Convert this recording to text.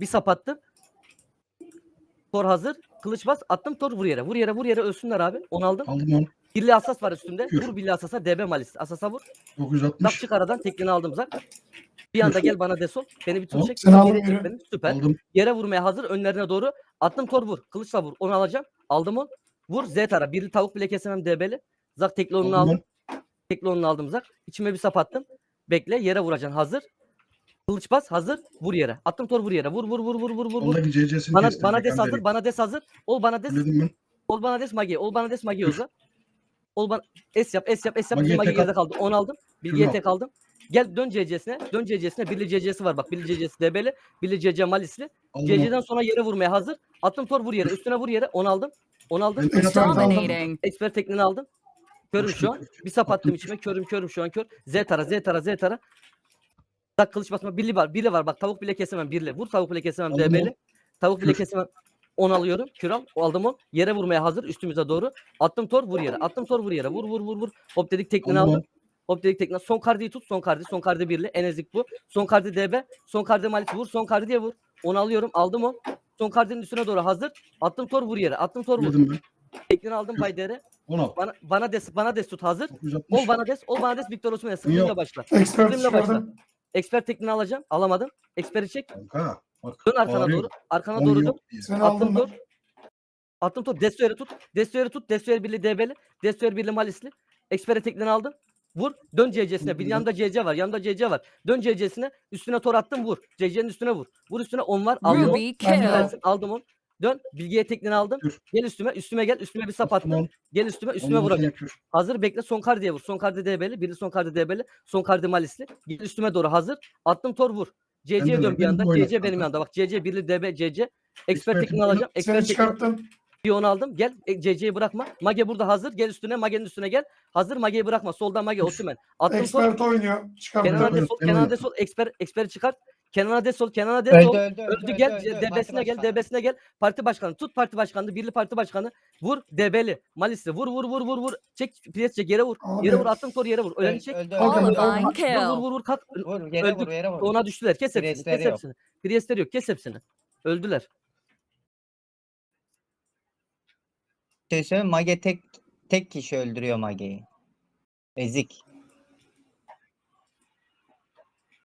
Bir sap attım. Tor hazır. Kılıç bas. Attım tor vur yere. Vur yere vur yere ölsünler abi. Onu aldım. Aldım onu. Birli asas var üstünde. Vur birli asasa. DB malis. Asasa vur. Zak 960. çık aradan. Tekniğini aldım zak. Bir anda gel bana desol. Beni bir tur çek. Geriye çek yürü. beni. Süper. Aldım. Yere vurmaya hazır. Önlerine doğru. Attım tor vur. Kılıçla vur. Onu alacağım. Aldım onu. Vur Z tara. Birli tavuk bile kesemem DB'li. Zak tekli onu Aldım aldım. Tekli onu aldım zak. İçime bir sap attım. Bekle. Yere vuracaksın. Hazır. Kılıç bas. Hazır. Vur yere. Attım tor vur yere. Vur vur vur vur vur vur. vur. Ondaki CC'sini Bana, kestim. bana des hazır. Bana des hazır. Ol bana des. Ben. Ol bana des magi. Ol bana des magi oza. Ol bana es yap es yap es yap. Bizim magi tek geride al. kaldı. 10 aldım. Bilgiye Şunu al. tek aldım. Gel dön CC'sine. Dön CC'sine. Birli CC'si var bak. Birli CC'si DB'li. Birli CC Malisli. Aldım onu. CC'den sonra yere vurmaya hazır. Attım tor vur yere. Üstüne vur yere. 10 aldım. 10 aldım. Ben tek Expert atarım. aldım. Dominating. Expert tekniğini aldım. Körüm şu an. Bir sap attım Attım. içime. Körüm körüm şu an kör. Z tara Z tara Z tara. Tak kılıç basma. Birli var. Birli var. Bak tavuk bile kesemem. Birli. Vur tavuk bile kesemem. Aldım DB'li. Tavuk bile kesemem. 10 alıyorum. Kür al. Aldım 10. Yere vurmaya hazır. Üstümüze doğru. Attım tor vur yere. Attım tor vur yere. Vur vur vur vur. Hop dedik tekniğini Aldım. Hop dedik tekniğini. Son kardiyi tut. Son kardi. Son kardi birli. En ezik bu. Son kardi DB. Son kardi Malik vur. Son kardi diye vur. Onu alıyorum. Aldım 10. Son kardinin üstüne doğru hazır. Attım tor vur yere. Attım tor vur. Tekniğini aldım. Baydere. 10 al. Bana bana des bana des tut hazır. 960. Ol bana des. Ol bana des. Victor Yok. sıkıntıyla başla. Sıkıntıyla başla. Expert tekniğini alacağım. Alamadım. Expert'i çek. Kanka. Bak. Dön arkana bağırıyor. doğru. Arkana On doğru dön. yok diye. Seni Attım ben. Attım tor. Destoyer'i tut. Destoyer'i tut. Destoyer birli DB'li. Destoyer birli Malisli. Expert'e tekniğini aldım. Vur. Dön CC'sine. Bir yanında CC var. Yanında CC var. Dön CC'sine. Üstüne tor attım. Vur. CC'nin üstüne vur. Vur üstüne 10 var. Aldım on. Ruby Ben de kill. Versin, Aldım on. Dön. Bilgiye tekniğini aldım. Kür. Gel üstüme. Üstüme gel. Üstüme bir sap Attım. Gel üstüme. Üstüme kür. Hazır bekle. Son kardiye vur. Son kardi DB'li. Biri son kardi DB'li. Son kardi Malisli. Gel üstüme doğru hazır. Attım tor vur. CC'ye dön bir anda. CC benim yanında. Bak CC birli DB CC. Expert Expert tekniğini alacağım. Seni Expert tekniğini çıkarttım. bir onu aldım. Gel e, CC'yi bırakma. Mage burada hazır. Gel üstüne. Mage'nin üstüne gel. Hazır Mage'yi bırakma. Soldan Mage. Attım tor. Expert oynuyor. De Evet, sol. de sol. Expert, Expert'i çıkart. Kenan'a de sol. Kenan'a Öldü sol. öldü öldü. Öldü gel. öldü, öldü. Parti gel. başkanı. DB'sine gel. Parti başkanı. Tut parti başkanı. Birli parti başkanı. Vur. DB'li. Malisli. Vur vur vur vur vur. Çek. Pres çek. Yere vur. Abi. Yere vur. Attım tor yere vur. Öldü, çek. öldü, öldü. aldım. Online Vur kill. vur vur vur. Kalk. Vur yere Öldük. vur yere vur. Ona düştüler. Kes hepsini. Priestleri Kes yok. hepsini. Priestleri yok. Kes hepsini. Öldüler. Şey söyleyeyim, Mage tek tek kişi öldürüyor Mage'yi. Ezik.